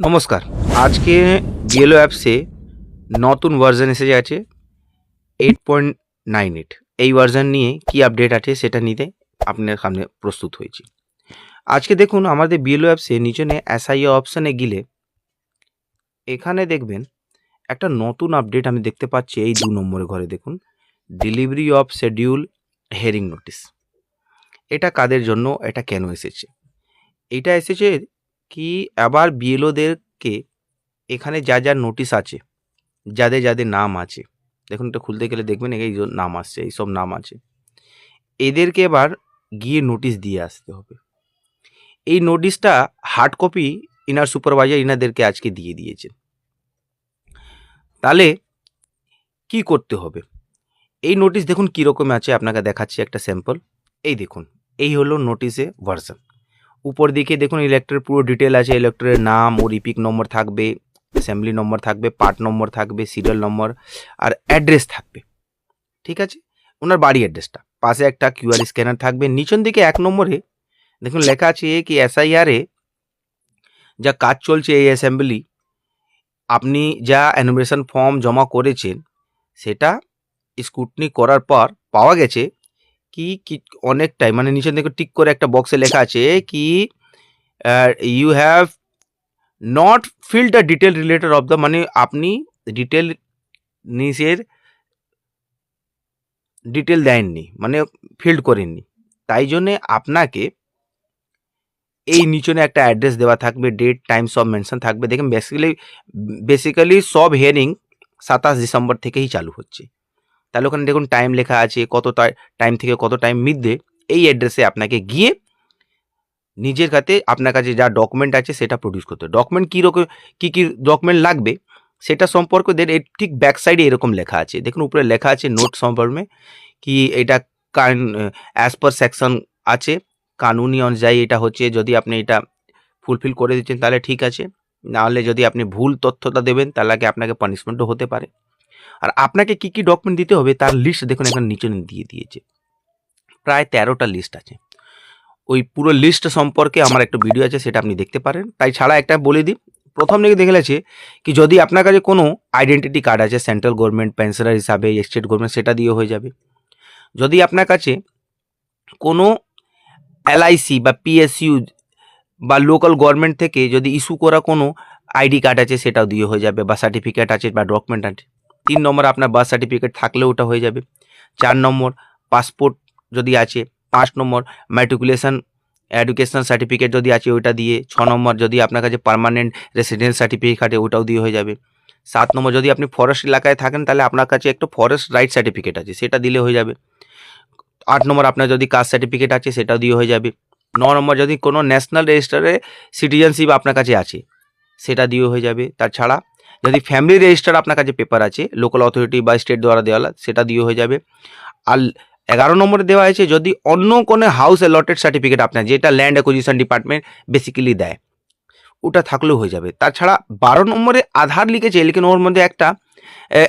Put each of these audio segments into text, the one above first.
নমস্কার। আজকে বিএলও অ্যাপসে নতুন ভার্জন এসে গেছে এইট পয়েন্ট নাইন এইট এই ভার্জন নিয়ে কি আপডেট আছে সেটা নিতে আপনার সামনে প্রস্তুত হয়েছি। আজকে দেখুন আমাদের বিএলও অ্যাপসে নিচনে এসআইএ অপশানে গেলে এখানে দেখবেন একটা নতুন আপডেট আমি দেখতে পাচ্ছি এই দু নম্বরে ঘরে দেখুন। Delivery of schedule hearing notice এটা কাদের জন্য? এটা কেন এসেছে? এটা এসেছে কি আবার বিএলওদেরকে এখানে যা যা নোটিশ আছে, যাদের যাদের নাম আছে, দেখুন এটা খুলতে গেলে দেখবেন এই নাম আসছে এইসব নাম আছে, এদেরকে এবার গিয়ে নোটিশ দিয়ে আসতে হবে। এই নোটিশটা হার্ড কপি ইনার সুপারভাইজার ইনাদেরকে আজকে দিয়ে দিয়েছেন তাহলে কি করতে হবে? এই নোটিশ দেখুন কীরকম আছে, আপনাকে দেখাচ্ছি একটা স্যাম্পল এই দেখুন, এই হলো নোটিশে ভার্সন উপর দিকে দেখুন ইলেকট্রের পুরো ডিটেল আছে। ইলেকট্রের নাম, ওর ইপিক নম্বর থাকবে অ্যাসেম্বলি নম্বর থাকবে পার্ট নম্বর থাকবে সিরিয়াল নম্বর আর অ্যাড্রেস থাকবে। ঠিক আছে? ওনার বাড়ি অ্যাড্রেসটা পাশে একটা কিউআর স্ক্যানার থাকবে। নিচন দিকে এক নম্বরে দেখুন, লেখা আছে কি এসআইআরে যা কাজ চলছে এই অ্যাসেম্বলি আপনি যা অ্যানুমেশন ফর্ম জমা করেছেন, সেটা স্কুটনি করার পর পাওয়া গেছে কি কি অনেকটাই। মানে নিচে দিকে টিক করে একটা বক্সে লেখা আছে কি you have not fill the detail related of the মানে আপনি ডিটেল নিজের ডিটেল দেননি মানে ফিল্ড করেননি। তাই জন্যে আপনাকে এই নিচনে একটা অ্যাড্রেস দেওয়া থাকবে ডেট টাইম সব মেনশন থাকবে। দেখেন বেসিক্যালি বেসিক্যালি সব হিয়ারিং সাতাশ ডিসেম্বর থেকেই চালু হচ্ছে। তাহলে ওখানে দেখুন টাইম লেখা আছে, কত টাইম থেকে কত টাইম মিডে এই অ্যাড্রেসে আপনাকে গিয়ে নিজের কাছে আপনার কাছে যা ডকুমেন্ট আছে সেটা প্রডিউস করতে ডকুমেন্ট কী রকম, কী কী ডকুমেন্ট লাগবে সেটা সম্পর্কে দেন এর ঠিক ব্যাক সাইডে এরকম লেখা আছে। দেখুন উপরে লেখা আছে নোট সম্পর্কে কি এটা কান অ্যাজ পার সেকশন আছে, কানুনি অনুযায়ী এটা হচ্ছে, যদি আপনি এটা ফুলফিল করে দিচ্ছেন তাহলে ঠিক আছে। নাহলে যদি আপনি ভুল তথ্যটা দেবেন তাহলে আপনাকে পানিশমেন্টও হতে পারে। আর আপনাকে কি কি ডকুমেন্ট দিতে হবে তার লিস্ট দেখুন এখানে নিচে দিয়ে দিয়েছে। প্রায় তেরোটা লিস্ট আছে। ওই পুরো লিস্ট সম্পর্কে আমার একটা ভিডিও আছে, সেটা আপনি দেখতে পারেন। তাই ছাড়া একটা বলে দিই। প্রথম দিকে দেখে গেছে কি যদি আপনার কাছে কোনো আইডেন্টিটি কার্ড আছে সেন্ট্রাল গভর্নমেন্ট পেনশনার হিসাবে স্টেট গভর্নমেন্ট সেটা দিয়ে হয়ে যাবে। যদি আপনার কাছে কোনো এলআইসি বা পিএসইউ বা লোকাল গভর্নমেন্ট থেকে যদি ইস্যু করা কোনো আইডি কার্ড আছে, সেটাও দিয়ে হয়ে যাবে বা সার্টিফিকেট আছে বা ডকুমেন্ট আছে। তিন নম্বর আপনার বার্থ সার্টিফিকেট থাকলেও ওটা হয়ে যাবে। চার নম্বর পাসপোর্ট যদি আছে, পাঁচ নম্বর ম্যাট্রিকুলেশন এডুকেশনাল সার্টিফিকেট যদি আছে, ওইটা দিয়ে। ছ নম্বর যদি আপনার কাছে পার্মানেন্ট রেসিডেন্স সার্টিফিকেট ওটাও দিয়ে হয়ে যাবে। সাত নম্বর যদি আপনি ফরেস্ট এলাকায় থাকেন, তাহলে আপনার কাছে একটা ফরেস্ট রাইট সার্টিফিকেট আছে, সেটা দিলে হয়ে যাবে। আট নম্বর আপনার যদি কাস্ট সার্টিফিকেট আছে সেটাও দিয়ে হয়ে যাবে। ন নম্বর যদি কোনো ন্যাশনাল রেজিস্টারে সিটিজেনশিপ আপনার কাছে আছে, সেটা দিয়ে হয়ে যাবে। তাছাড়া যদি ফ্যামিলি রেজিস্টার আপনার কাছে পেপার আছে লোকাল অথরিটি বা স্টেট দ্বারা দেওয়া সেটা দিয়ে হয়ে যাবে। আর এগারো নম্বরে দেওয়া হয়েছে, যদি অন্য কোনো হাউস অ্যালটেড সার্টিফিকেট আপনার, যেটা ল্যান্ড অ্যাকুইজিশন ডিপার্টমেন্ট বেসিক্যালি দেয়, ওটা থাকলেও হয়ে যাবে। তাছাড়া বারো নম্বরে আধার লিখেছে, লেকিন ওর মধ্যে একটা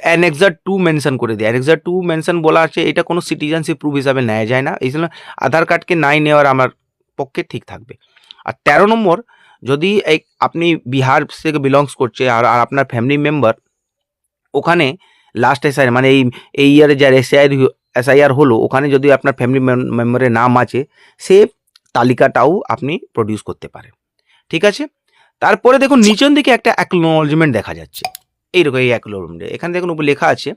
অ্যানেক্সার টু মেনশন করে দেয়। অ্যানেক্সার টু মেনশন বলা আছে, এটা কোনো সিটিজেনশিপ প্রুফ হিসাবে নেওয়া যায় না। এই জন্য আধার কার্ডকে নাই নেওয়ার আমার পক্ষে ঠিক থাকবে। আর তেরো নম্বর যদি এই আপনি বিহার থেকে বিলংস করছে আর আর আপনার ফ্যামিলি মেম্বার ওখানে লাস্ট এসআই মানে এই এই ইয়ারে যার এসআই এসআইআর হলো, ওখানে যদি আপনার ফ্যামিলি মেম্বারের নাম আছে, সে তালিকাটাও আপনি প্রডিউস করতে পারেন। ঠিক আছে? তারপরে দেখুন, নিচের দিকে একটা অ্যাকনোলজমেন্ট দেখা যাচ্ছে। এইরকম এই অ্যাকনোলজমেন্ট এখানে দেখুন, উপর লেখা আছে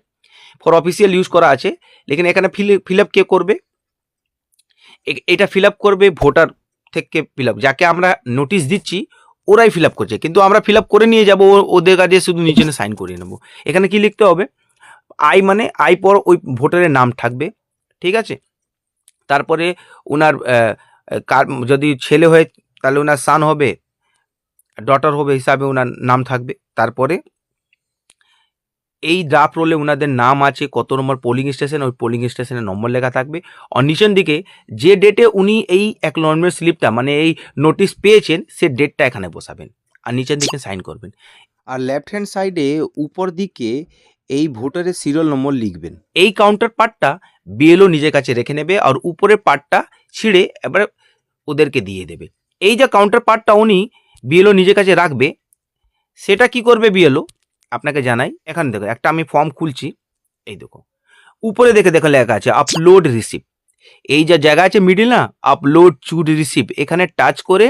ফর অফিসিয়াল ইউজ করা আছে, লেকিন এখানে ফিল ফিল আপ কে করবে? এটা ফিল আপ করবে ভোটার থেকে ফিল যাকে আমরা নোটিশ দিচ্ছি, ওরাই ফিল করছে। কিন্তু আমরা ফিল করে নিয়ে যাব ওদের কাছে শুধু নিচে সাইন করিয়ে নেব। এখানে কি লিখতে হবে? আই মানে আই পর ওই ভোটারের নাম থাকবে। ঠিক আছে? তারপরে ওনার কার, যদি ছেলে হয়, তাহলে ওনার সান হবে ডটার হবে হিসাবে ওনার নাম থাকবে। তারপরে এই ড্রাফট রোলে ওনাদের নাম আছে কত নম্বর পোলিং স্টেশন ওই পোলিং স্টেশনের নম্বর লেখা থাকবে। আর নিচের দিকে যে ডেটে উনি এই অ্যাকনোলজমেন্ট স্লিপটা মানে এই নোটিশ পেয়েছেন সে ডেটটা এখানে বসাবেন। আর নিচের দিকে সাইন করবেন। আর লেফট হ্যান্ড সাইডে উপর দিকে এই ভোটারের সিরিয়াল নম্বর লিখবেন। এই কাউন্টার পার্টটা বিএলও নিজের কাছে রেখে নেবে আর উপরের পার্টটা ছিঁড়ে এবারে ওদেরকে দিয়ে দেবে। এই যে কাউন্টার পার্টটা উনি বিএলও নিজের কাছে রাখবে সেটা কি করবে বিএলও আপনাকে জানাই, এখানে দেখো, একটা আমি ফর্ম খুলছি, এই দেখো। উপরে দেখে দেখো লেখা আছে আপলোড রিসিভ এই যে জায়গা আছে মিডিল না আপলোড চুড রিসিভ এখানে টাচ করে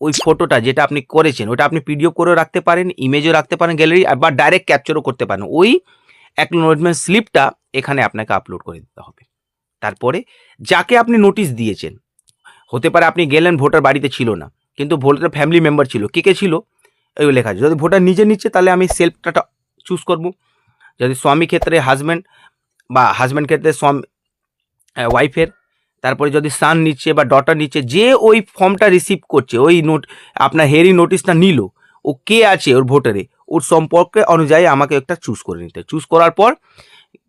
ওই ফটোটা যেটা আপনি করেছেন, ওটা আপনি পিডিএফ করেও রাখতে পারেন ইমেজও রাখতে পারেন গ্যালারি বা ডাইরেক্ট ক্যাপচারও করতে পারেন। ওই অ্যাকনোলজমেন্ট স্লিপটা এখানে আপনাকে আপলোড করে দিতে হবে। তারপরে যাকে আপনি নোটিশ দিয়েছেন, হতে পারে আপনি গেলেন ভোটার বাড়িতে ছিল না, কিন্তু ভোটার ফ্যামিলি মেম্বার ছিল। কে কে ছিল? লেখা আছে। যদি ভোটার নিজে নিচ্ছে, তাহলে আমি সেলফটা চুজ করব। যদি স্বামী ক্ষেত্রে হাজব্যান্ড বা হাজব্যান্ড ক্ষেত্রে স্বামী ওয়াইফের তারপরে যদি সান নিচ্ছে বা ডটার নিচ্ছে, যে ওই ফর্মটা রিসিভ করছে, ওই নোট আপনার হেরি নোটিশটা নিল, ও কে আছে ওর ভোটারে, ওর সম্পর্কে অনুযায়ী আমাকে একটা চুজ করে নিতে চুজ করার পর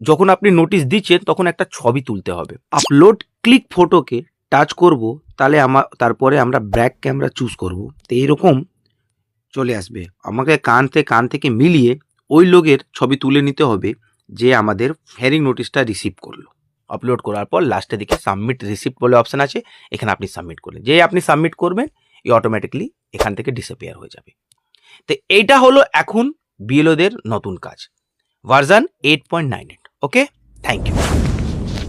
যখন আপনি নোটিশ দিচ্ছেন, তখন একটা ছবি তুলতে হবে। আপলোড ক্লিক ফটোকে টাচ করব, তাহলে আমার তারপরে আমরা ব্যাক ক্যামেরা চুজ করব। তো এইরকম চলে আসবে। আমাকে কান থেকে কান থেকে মিলিয়ে ওই লোকের ছবি তুলে নিতে হবে যে আমাদের হেয়ারিং নোটিশটা রিসিভ করল। আপলোড করার পর লাস্টে দিকে সাবমিট রিসিপ্ট বলে অপশন আছে, এখানে আপনি সাবমিট করলেন। যেই আপনি সাবমিট করবেন, এই অটোমেটিকলি এখান থেকে ডিসঅ্যাপিয়ার হয়ে যাবে। তো এইটা হলো এখন বিএলওদের নতুন কাজ। Version eight point nine eight okay thank you